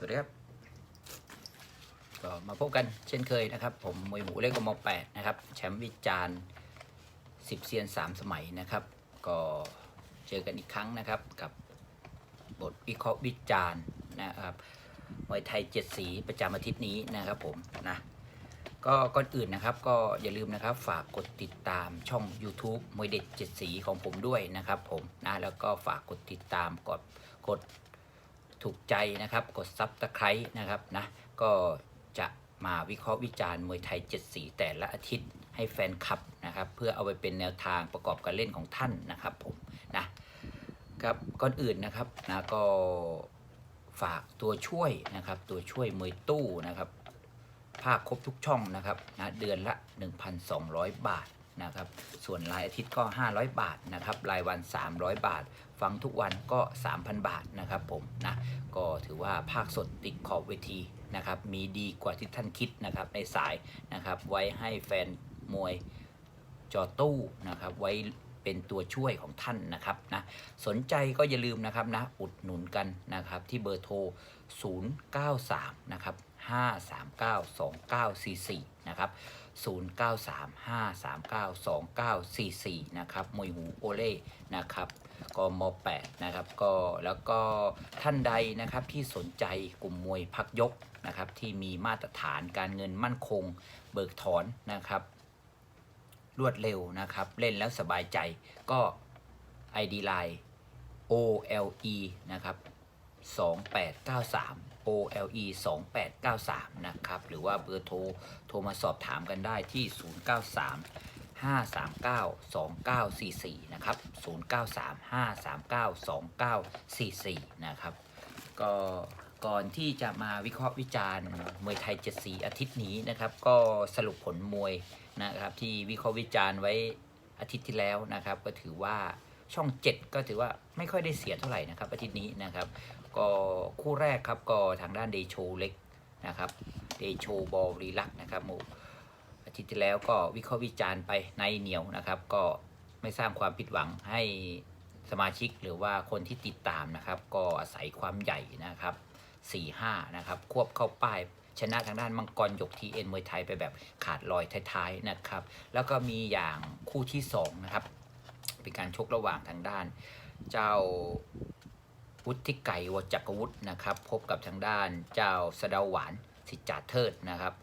สวัสดีครับก็มาพบกันเช่นเคยนะครับ ผมมวยหมูเล็กกมแปดนะครับ แชมป์วิจารณ์สิบเซียนสามสมัยนะครับ ก็เจอกันอีกครั้งนะครับกับบทวิเคราะห์วิจารณ์นะครับมวยไทยเจ็ดสีประจำอาทิตย์นี้นะครับผมนะก็ก่อนอื่นนะครับก็อย่าลืมนะครับฝากกดติดตามช่อง YouTube มวยเด็ดเจ็ดสีของผมด้วยนะครับผมนะแล้วก็ฝากกดติดตามกดกด ถูกใจนะครับ กดซับตะไคร้นะครับนะก็จะมาวิเคราะห์วิจารณ์มวยไทยเจ็ดสีแต่ละอาทิตย์ให้แฟนคลับนะครับ เพื่อเอาไปเป็นแนวทางประกอบการเล่นของท่านนะครับผมนะครับก่อนอื่นนะครับนะก็ฝากตัวช่วยนะครับ ตัวช่วยมวยตู้นะครับภาคครบทุกช่องนะครับนะเดือนละ 1,200 บาท นะครับ ส่วนรายอาทิตย์ก็ 500 บาทนะครับ รายวัน 300 บาท ฟังทุกวันก็ 3,000 บาทนะครับผมนะ ก็ถือว่าภาคสดติดขอบเวทีนะครับ มีดีกว่าที่ท่านคิดนะครับในสายนะครับ ไว้ให้แฟนมวยจอตู้นะครับ ไว้เป็นตัวช่วยของท่านนะครับนะสนใจก็อย่าลืมนะครับนะอุดหนุนกันนะครับที่เบอร์โทร 093 นะครับ 5392944 นะครับ 0935392944 นะครับมวยหูโอเล่นะครับกม8นะครับก็แล้วก็ท่านใดนะครับที่สนใจกลุ่มมวยพักยกนะครับที่มีมาตรฐานการเงินมั่นคง เบิกถอนนะครับ รวดเร็วนะครับ เล่นแล้วสบายใจก็ ID Line OLE นะครับ2893 OLE 2893 นะครับ หรือว่าเบอร์โทร โทรมาสอบถามกันได้ที่ 093 539 2944 นะครับ 093 539 2944 นะครับ ก็ก่อนที่จะมาวิเคราะห์วิจารณ์มวยไทยเจ็ดสีอาทิตย์นี้นะครับ ก็สรุปผลมวยนะครับ ที่วิเคราะห์วิจารณ์ไว้อาทิตย์ที่แล้วนะครับ ก็ถือว่าช่อง 7 ก็ถือว่าไม่ค่อยได้เสียเท่าไหร่นะครับอาทิตย์นี้นะครับ ก็คู่แรกครับก็ทางด้านเดโชเล็กนะครับเดโชบอลรีลักนะครับหมู่อาทิตย์ที่แล้วก็วิเคราะห์วิจารณ์ไปในเหนียวนะครับ ก็ไม่สร้างความผิดหวังให้สมาชิกหรือว่าคนที่ติดตามนะครับ ก็อาศัยความใหญ่นะครับ4-5นะครับควบเข้าป้ายชนะทางด้านมังกรหยกทีเอ็นมวยไทยไปแบบขาดลอยท้ายๆนะครับ แล้วก็มีอย่างคู่ที่2นะครับเป็นการชกระหว่างทางด้าน เจ้า วุฒิไก่วจักรวุฒินะครับ พบกับทางด้านเจ้าสเดาหวานสิจาเทิดนะครับ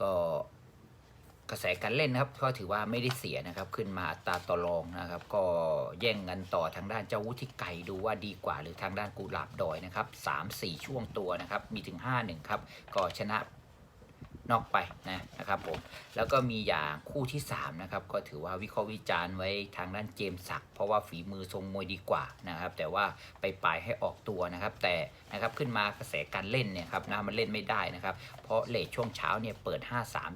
ก็กระแสการเล่นนะครับก็ถือว่าไม่ได้เสียนะครับ ขึ้นมาอัตราต่อรองนะครับ ก็แย่งกันต่อทางด้านเจ้าวุฒิไก่ดูว่าดีกว่า หรือทางด้านกุหลาบดอยนะครับสามสี่ช่วงตัวนะครับ มีถึงห้าหนึ่งครับ ก็ชนะ นอกไปนะนะครับผมแล้วก็มีอย่างคู่ที่3นะครับก็ถือว่าวิเคราะห์วิจารณ์ไว้ทางด้านเจมส์ศักเพราะว่าฝีมือทรงมวยดีกว่านะครับแต่ว่าไปปลายให้ออกตัวนะครับ แต่นะครับขึ้นมากระแสการเล่นเนี่ยครับนะมันเล่นไม่ได้นะครับ เพราะเลทช่วงเช้าเนี่ยเปิด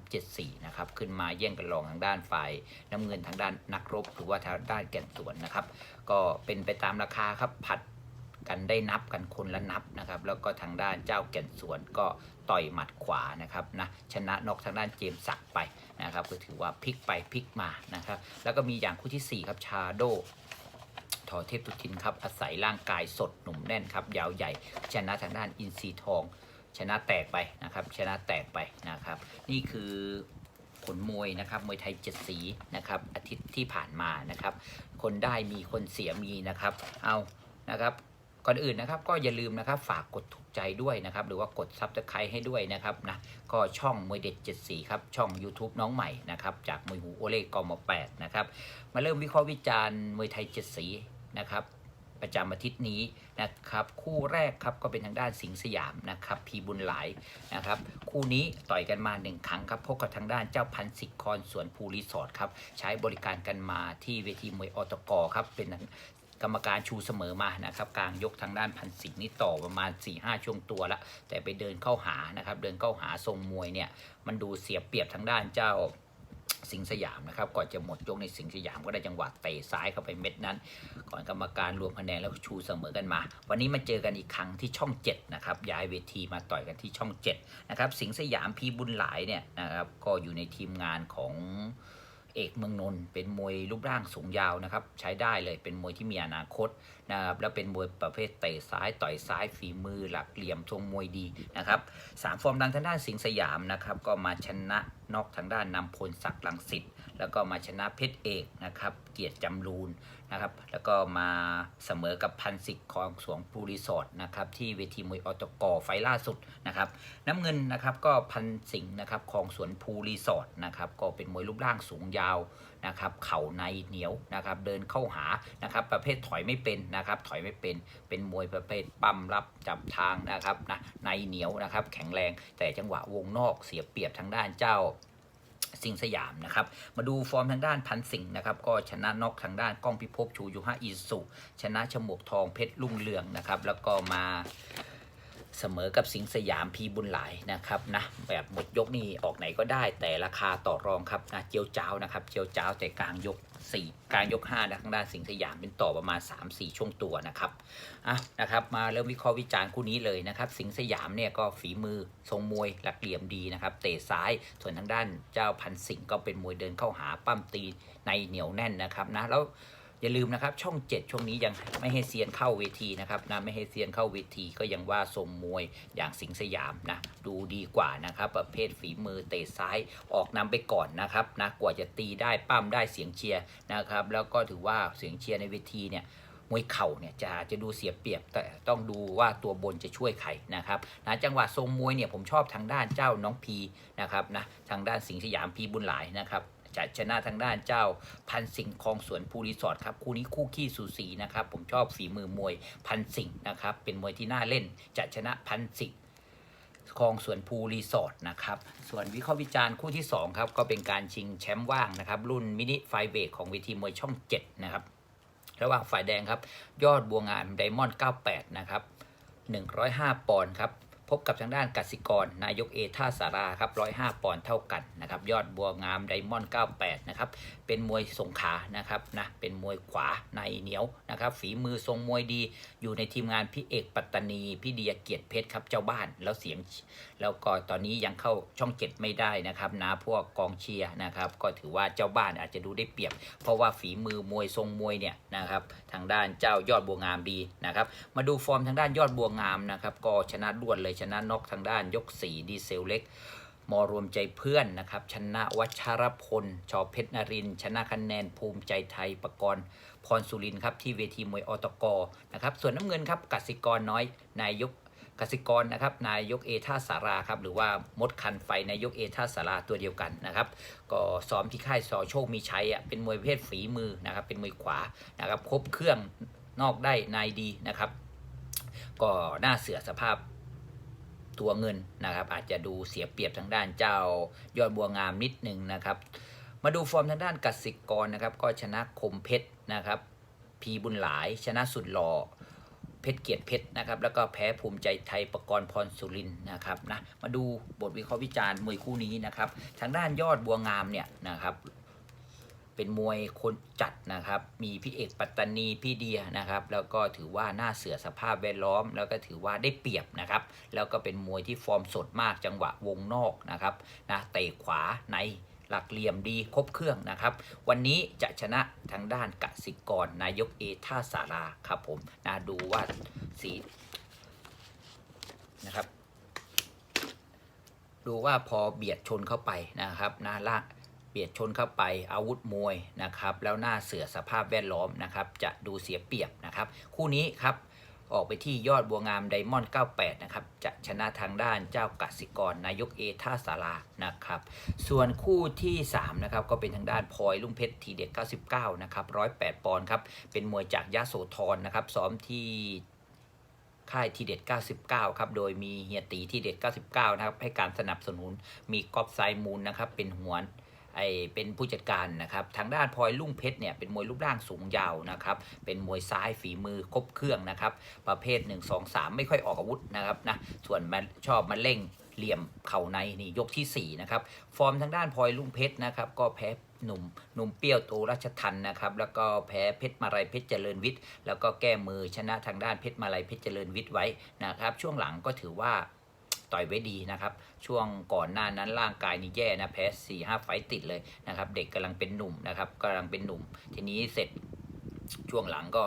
5374นะครับขึ้นมาแย่งกันรองทางด้านฝ่ายน้ำเงินทางด้านนักรบ หรือว่าทางด้านแก่นสวนนะครับก็เป็นไปตามราคาครับผัด กันได้นับกันคนละนับนะครับ แล้วก็ทางด้านเจ้าแก่นสวนก็ต่อยหมัดขวานะครับนะชนะนอกทางด้านเจมส์ศักไปนะครับก็ถือว่าพลิกไปพลิกมานะครับ แล้วก็มีอย่างคู่ทีสี่ 4 ครับชาโดทอเทพตุทินครับอาศัยร่างกายสดหนุ่มแน่นครับยาวใหญ่ ชนะทางด้านอินซีทอง ชนะแตกไปนะครับชนะแตกไปนะครับ นี่คือผลมวยนะครับมวยไทยเจ็ดสีนะครับอาทิตย์ที่ผ่านมานะครับ คนได้มีคนเสียมีนะครับ เอานะครับ ก่อนอื่นนะครับก็อย่าลืมนะครับฝากกดถูกใจด้วยนะครับหรือว่ากดซับสไครต์ให้ด้วยนะครับนะก็ช่องมวยเด็ดเจ็ดสีครับช่อง YouTube น้องใหม่นะครับจากมวยหูโอเล่กมแปดนะครับมาเริ่มวิเคราะห์วิจารณ์มวยไทยเจ็ดสีนะครับประจำอาทิตย์นี้นะครับคู่แรกครับก็เป็นทางด้านสิงห์สยามนะครับพีบุญหลายนะครับคู่นี้ต่อยกันมาหนึ่งครั้งครับพบกับทางด้านเจ้าพันศิกคอนสวนภูรีสอร์ทครับใช้บริการกันมาที่เวทีมวยอตกครับเป็น กรรมการชูเสมอมานะครับกลางยกทางด้านพันสิงนี่ต่อประมาณ4ี่ห้าช่วงตัวละ แต่ไปเดินเข้าหานะครับ เดินเข้าหาทรงมวยเนี่ย มันดูเสียเปรียบทางด้านเจ้าสิงสยามนะครับก่อนจะหมดยกในสิงสยามก็ได้จังหวะเตะซ้ายเข้าไปเม็ดนั้น ก่อนกรรมการรวมคะแนนแล้วชูเสมอกันมา วันนี้มาเจอกันอีกครั้งที่ช่อง7นะครับย้ายเวทีมาต่อยกันที่ช่อง7นะครับสิงสยามพีบุญหลายเนี่ยนะครับก็อยู่ในทีมงานของ เอกเมืองนนท์เป็นมวยรูปร่างสูงยาวนะครับ ใช้ได้เลยเป็นมวยที่มีอนาคต นะครับแล้วเป็นมวยประเภทเตะซ้ายต่อยซ้ายฝีมือหลักเหลี่ยมทรงมวยดีนะครับสามฟอร์มดังทางด้านสิงสยามนะครับก็มาชนะนอกทางด้านนำพลศักดิ์ลังสิตแล้วก็มาชนะเพชรเอกนะครับเกียรติจำรูนนะครับแล้วก็มาเสมอกับพันสิกคลองสวงภูรีสอร์ทนะครับที่เวทีมวยอตกไฟล่าสุดนะครับน้ำเงินนะครับก็พันสิงห์นะครับคลองสวนภูรีสอร์ทนะครับก็เป็นมวยรูปร่างสูงยาว นะครับเข่าในเหนียวนะครับเดินเข้าหานะครับประเภทถอยไม่เป็นนะครับถอยไม่เป็นเป็นมวยประเภทปั้มรับจับทางนะครับนะในเหนียวนะครับแข็งแรงแต่จังหวะวงนอกเสียเปรียบทางด้านเจ้าสิงห์สยามนะครับมาดูฟอร์มทางด้านพันสิงห์นะครับก็ชนะนอกทางด้านก้องพิภพชูยุฮะอิสุชนะฉมวกทองเพชรลุ่งเรืองนะครับแล้วก็มา เสมอกับสิงสยามพีบุญหลายนะครับนะแบบหมดยกนี่ออกไหนก็ได้แต่ราคาต่อรองครับนะเจียวเจ้านะครับเจียวเจ้าแต่กลางยก 4 กลางยก5นะทางด้านสิงสยามเป็นต่อประมาณ 3-4 ช่วงตัวนะครับอะนะครับมาเริ่มวิเคราะห์วิจารณ์คู่นี้เลยนะครับสิงสยามเนี่ยก็ฝีมือทรงมวยหลักเหลี่ยมดีนะครับเตะซ้ายส่วนทางด้านเจ้าพันสิงก็เป็นมวยเดินเข้าหาปั้มตีในเหนียวแน่นนะครับนะแล้ว อย่าลืมนะครับ ช่อง 7 ช่วงนี้ยังไม่ให้เซียนเข้าเวทีนะครับนะไม่ให้เซียนเข้าเวทีก็ยังว่าทรงมวยอย่างสิงสยามนะดูดีกว่านะครับ ประเภทฝีมือเตะซ้ายออกนำไปก่อนนะครับนะกว่าจะตีได้ปั้มได้เสียงเชียร์นะครับแล้วก็ถือว่าเสียงเชียร์ในเวทีเนี่ยมวยเข่าเนี่ยจะจะดูเสียเปรียบแต่ต้องดูว่าตัวบนจะช่วยใครนะครับนะจังหวะทรงมวยเนี่ยผมชอบทางด้านเจ้าน้องพีนะครับนะทางด้านสิงสยามพีบุญหลายนะครับ จะชนะทางด้านเจ้าพันสิงห์คลองสวนภูรีสอร์ทครับคู่นี้คู่ขี้สูสีนะครับผมชอบฝีมือมวยพันสิงห์นะครับเป็นมวยที่น่าเล่นจะชนะพันสิงห์คลองสวนภูรีสอร์ทนะครับ ส่วนวิเคราะห์วิจารณ์คู่ที่ 2 ครับ ก็เป็นการชิงแชมป์ว่างนะครับ รุ่นมินิไฟเวทของเวทีมวยช่อง 7 นะครับ ระหว่างฝ่ายแดงครับ ยอดบัวงามไดมอนด์98 นะครับ 105 ปอนด์ครับ พบกับทางด้านกสิกร นายกเอท่าสาราครับ105 ปอนด์เท่ากันนะครับ ยอดบัวงามไดมอนด์98 นะครับเป็นมวยสงขานะครับนะเป็นมวยขวาในเหนียวนะครับฝีมือทรงมวยดี อยู่ในทีมงานพี่เอกปัตตานีพี่เดียเกียรติเพชรครับเจ้าบ้านแล้วเสียง แล้วก็ตอนนี้ยังเข้าช่องเจ็ดไม่ได้นะครับนะพวกกองเชียร์นะครับก็ถือว่าเจ้าบ้านอาจจะดูได้เปรียบ เพราะว่าฝีมือมวยทรงมวยเนี่ยนะครับทางด้านเจ้ายอดบัวงามดีนะครับมาดูฟอร์มทางด้านยอดบัวงามนะครับก็ชนะรวดเลยชนะนอกทางด้านยก4ดีเซลเล็ก มรวมใจเพื่อนนะครับ ชนะวัชรพล ชอเพชรนรินทร์ชนะคะแนนภูมิใจไทยประกรณ์พรสุรินครับ ที่เวทีมวยอตกนะครับ ส่วนน้ำเงินครับกสิกรน้อย นายกกสิกรนะครับ นายกเอท่าสาราครับ หรือว่ามดคันไฟ นายกเอท่าสาราตัวเดียวกันนะครับ ก็ซ้อมที่ค่ายสอโชคมีชัยอะ เป็นมวยประเพศฝีมือนะครับ เป็นมวยขวานะครับ ครบเครื่องนอกได้ในดีนะครับ ก็หน้าเสือสภาพ ตัวเงินนะครับ อาจจะดูเสียเปรียบทางด้านเจ้ายอดบัวงามนิดนึงนะครับ มาดูฟอร์มทางด้านกสิกรนะครับ ก็ชนะคมเพชรนะครับ พีบุญหลาย ชนะสุดหล่อเพชรเกียรติเพชรนะครับ แล้วก็แพ้ภูมิใจไทยประกรณ์พรสุรินนะครับนะมาดูบทวิเคราะห์วิจารณ์มวยคู่นี้นะครับ ทางด้านยอดบัวงามเนี่ยนะครับ เป็นมวยคนจัดนะครับ มีพี่เอกปัตตานีพี่เดียนะครับ แล้วก็ถือว่าหน้าเสือสภาพแวดล้อม แล้วก็ถือว่าได้เปรียบนะครับ แล้วก็เป็นมวยที่ฟอร์มสดมากจังหวะวงนอกนะครับนะเตะขวาในหลักเหลี่ยมดีครบเครื่องนะครับ วันนี้จะชนะทางด้านกสิกรนายกเอท่าสาราครับผมนะดูว่าสีนะครับดูว่าพอเบียดชนเข้าไปนะครับน้าล่าง เบียดชนเข้าไปอาวุธมวยนะครับแล้วหน้าเสือสภาพแวดล้อมนะครับจะดูเสียเปรียบนะครับ คู่นี้ครับออกไปที่ยอดบัวงามไดมอนด์98 นะครับ จะชนะทางด้านเจ้ากสิกรนายกเอท่าสารานะครับ ส่วนคู่ที่3นะครับก็เป็นทางด้านพลอยลุงเพชรทีเด็ด99 นะครับ108 ปอนด์ครับ เป็นมวยจากยะโสธรนะครับซ้อมที่ค่ายทีเด็ด 99 ครับ โดยมีเฮียตีทีเด็ด 99 นะครับ ให้การสนับสนุน มีกอล์ฟไซมูลนะครับ เป็นหัว ไอเป็นผู้จัดการนะครับทางด้านพลอยลุ่งเพชรเนี่ยเป็นมวยรูปร่างสูงยาวนะครับเป็นมวยซ้ายฝีมือครบเครื่องนะครับประเภท 1 2 3 ไม่ค่อยออกอาวุธนะครับนะส่วนมันชอบมาเร่งเหลี่ยมเข่าในนี่ยกทีสี่4นะครับฟอร์มทางด้านพลอยลุ่งเพชรนะครับก็แพ้หนุ่มหนุ่มเปรี้ยวโตรัชทันนะครับแล้วก็แพ้เพชรมาลัยเพชรเจริญวิทย์แล้วก็แก้มือชนะทางด้านเพชรมาลัยเพชรเจริญวิทย์ไว้นะครับช่วงหลังก็ถือว่า ต่อยไว้ดีนะครับ ช่วงก่อนหน้านั้นร่างกายนี่แย่นะแพ้สี่ห้าไฟต์ติดเลยนะครับ เด็กกำลังเป็นหนุ่มนะครับกำลังเป็นหนุ่ม ทีนี้เสร็จช่วงหลังก็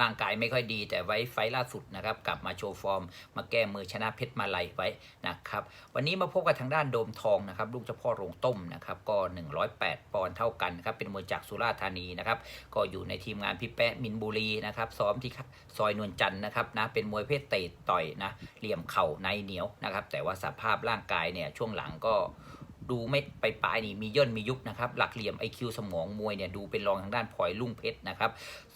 ร่างกายไม่ค่อยดี แต่ไว้ไฟล่าสุดนะครับ กลับมาโชว์ฟอร์ม มาแก้มือชนะเพชรมาลัยไว้นะครับ วันนี้มาพบกับทางด้านโดมทองนะครับ ลูกเจ้าพ่อโรงต้มนะครับ ก็ 108 ปอนด์เท่ากันครับ เป็นมวยจากสุราษฎร์ธานีนะครับ ก็อยู่ในทีมงานพี่แปะมินบุรีนะครับ ซ้อมที่ซอยนวลจันทร์นะครับนะ เป็นมวยเพศเตะต่อยนะ เหลี่ยมเข่าในเหนียวนะครับ แต่ว่าสภาพร่างกายเนี่ยช่วงหลังก็ ดูไม่ไปปลายนี่มีย่นมียุบนะครับหลักเหลี่ยม IQ สมองมวยเนี่ยดูเป็นรองทางด้านพลอยลุ่งเพชรนะครับ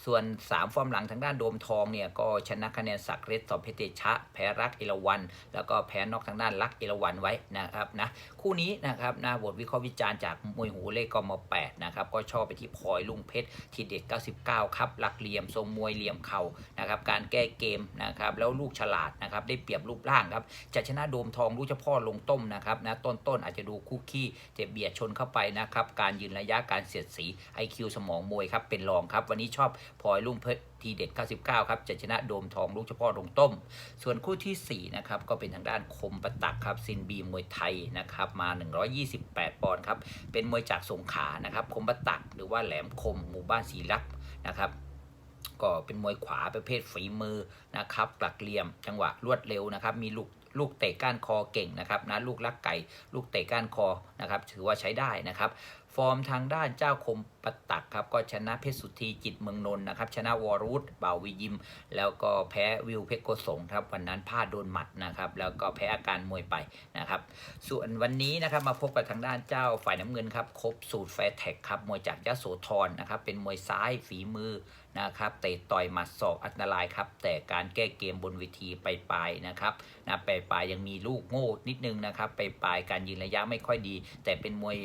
ส่วน 3 ฟอร์มหลังทางด้านโดมทองเนี่ยก็ชนะคะแนนสักเรศสอบเพชรเดชะ แพ้รักเอราวัน แล้วก็แพ้นอกทางด้านรักเอราวันไว้นะครับนะคู่นี้นะครับนะบทวิเคราะห์วิจารณ์จากมวยหูเลขกม8นะครับก็ชอบไปที่พลอยลุ่งเพชรทีเด็ด99 ครับหลักเหลี่ยมทรงมวยเหลี่ยมเข่านะครับการแก้เกมนะครับแล้วลูกฉลาดนะครับได้เปรียบรูปร่างครับจะชนะโดมทองลูกเฉพาะลงต้มนะครับนะต้นๆอาจจะดูคุกกี้จะเบียดชนเข้าไปนะครับ การยืนระยะการเสียดสี IQ สมองมวยครับ เป็นรองครับ วันนี้ชอบพลอยลุ่งเพชรทีเด็ด 99 ครับจะชนะโดมทองลูกเฉพาะลงต้ม ส่วนคู่ทีสี่ 4 นะครับ ก็เป็นทางด้านคมประตักครับ ซินบีมวยไทยนะครับ มา 128 ปอนด์ครับ เป็นมวยจากสงขานะครับ คมประตักหรือว่าแหลมคมหมู่บ้านศรีรักนะครับก็เป็นมวยขวาประเภทฝีมือนะครับหลักเหลี่ยมจังหวะรวดเร็วนะครับ มีลูก ลูกเตะก้านคอเก่งนะครับนะลูกลักไก่ ลูกเตะก้านคอนะครับถือว่าใช้ได้นะครับ ฟอร์มทางด้านเจ้าคมปตักครับก็ชนะเพชรสุธีจิตเมืองนนท์นะครับชนะวอรุธบ่าววิยิม แล้วก็แพ้วิวเพชรโกสงครับวันนั้นพลาดโดนหมัดนะครับแล้วก็แพ้อาการมวยไปนะครับส่วนวันนี้นะครับมาพบกับทางด้านเจ้าฝ่ายน้ำเงินครับครบสูตรแฟร์แท็กครับมวยจากยะโสธรนะครับเป็นมวยซ้ายฝีมือนะครับเตะต่อยหมัดศอกอันตรายครับแต่การแก้เกมบนเวทีไปปลายนะครับนะไปปลายยังมีลูกโง่นิดนึงนะครับไปปลายการยืนระยะไม่ค่อยดี แต่เป็นมวย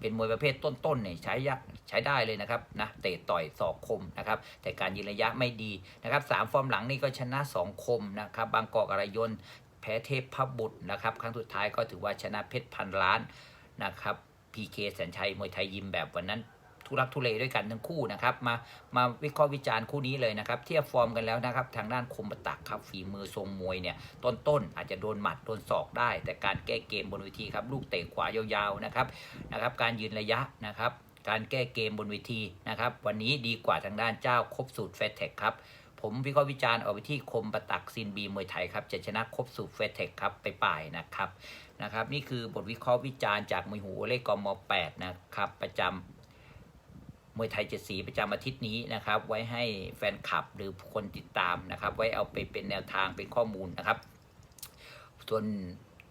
เป็นมวยประเภทต้นๆเนี่ยใช้ยะใช้ได้เลยนะครับนะเตะต่อยศอกคมนะครับแต่การยืนระยะไม่ดีนะครับสามฟอร์มหลังนี่ก็ชนะ 2 คมนะครับบางกอกอรยนแพ้เทพพบุตรนะครับครั้งสุดท้ายก็ถือว่าชนะเพชรพันล้านนะครับพีเคแสนชัยมวยไทยยิมแบบวันนั้น ทุรักทุเลด้วยกันทั้งคู่นะครับ มามาวิเคราะห์วิจารณ์คู่นี้เลยนะครับ เทียบฟอร์มกันแล้วนะครับ ทางด้านคมปตักครับฝีมือทรงมวยเนี่ยต้นๆอาจจะโดนหมัดโดนศอกได้ แต่การแก้เกมบนเวทีครับลูกเตะขวายาวๆนะครับนะครับ การยืนระยะนะครับ การแก้เกมบนเวทีนะครับ วันนี้ดีกว่าทางด้านเจ้าครบสูตรเฟสเทคครับผมวิเคราะห์วิจารณ์ออกไปที่คมประตักซินบีมวยไทยครับจะชนะครบสูตรเฟสเทคครับไปป่ายนะครับนะครับ นี่คือบทวิเคราะห์วิจารณ์จากมวยหูเลขกม 8 นะครับประจำ มวยไทยเจ็ดสีประจำอาทิตย์นี้นะครับ ไว้ให้แฟนคลับหรือคนติดตามนะครับ ไว้เอาไปเป็นแนวทางเป็นข้อมูลนะครับ ส่วน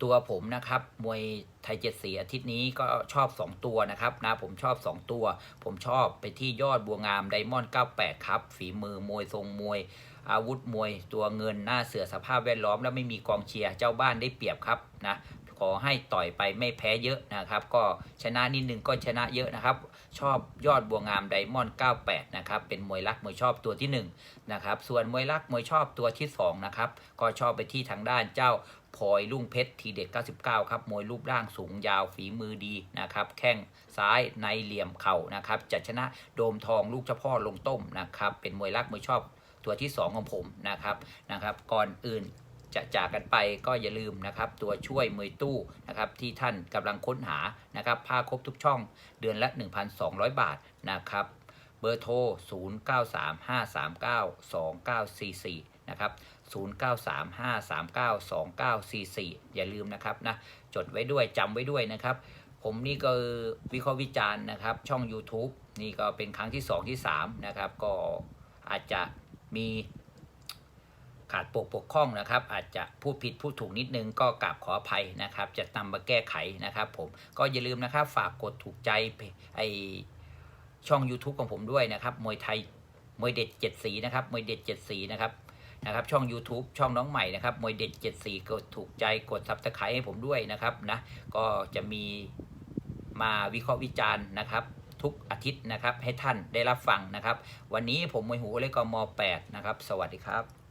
ตัวผมนะครับ มวยไทยเจ็ดสีอาทิตย์นี้ก็ชอบ 2 ตัวนะครับนะผมชอบ 2 ตัว ผมชอบไปที่ยอดบัวงามไดมอนด์98 ครับ ฝีมือมวยทรงมวย อาวุธมวยตัวเงินหน้าเสือสภาพแวดล้อม แล้วไม่มีกองเชียร์เจ้าบ้านได้เปรียบครับนะ ขอให้ต่อยไปไม่แพ้เยอะนะครับ ก็ชนะนิดนึงก็ชนะเยอะนะครับ ชอบยอดบัวงามไดมอนด์98 นะครับ เป็นมวยรักมวยชอบตัวที่1นะครับ ส่วนมวยรักมวยชอบตัวที่2นะครับ ก็ชอบไปที่ทางด้านเจ้าพลอยลุ่งเพชรทีเด็ด 99 ครับ มวยรูปร่างสูงยาวฝีมือดีนะครับ แข้งซ้ายในเหลี่ยมเข่านะครับ จะชนะโดมทองลูกเจ้าพ่อลงต้มนะครับ เป็นมวยรักมวยชอบตัวที่ 2 ของผมนะครับนะครับ ก่อนอื่น จะจากกันไปก็อย่าลืมนะครับ ตัวช่วยมวยตู้นะครับที่ท่านกำลังค้นหานะครับผ้าครบทุกช่องเดือนละ 1,200 บาทนะครับเบอร์โทร 0935392944 นะครับ 0935392944 อย่าลืมนะครับนะ จดไว้ด้วยจำไว้ด้วยนะครับ ผมนี่ก็วิเคราะห์วิจารณ์นะครับ ช่อง YouTube นี่ก็เป็นครั้งที่ 2 ที่ 3 นะครับ ก็อาจจะมี ขาดปกปกคล้องนะครับ อาจจะพูดผิดพูดถูกนิดนึงก็กราบขออภัยนะครับ จะนำมาแก้ไขนะครับผมก็อย่าลืมนะครับฝากกดถูกใจไอช่อง YouTube ของผมด้วยนะครับมวยไทยมวยเด็ดเจ็ดสีนะครับมวยเด็ดเจ็ดสีนะครับนะครับช่อง YouTube ช่องน้องใหม่นะครับมวยเด็ดเจ็ดสีกดถูกใจกดซับสไครต์ให้ผมด้วยนะครับนะก็จะมีมาวิเคราะห์วิจารณ์นะครับ ทุกอาทิตย์นะครับให้ท่านได้รับฟังนะครับ วันนี้ผมมวยหูเล็กกม 8 นะครับ สวัสดีครับ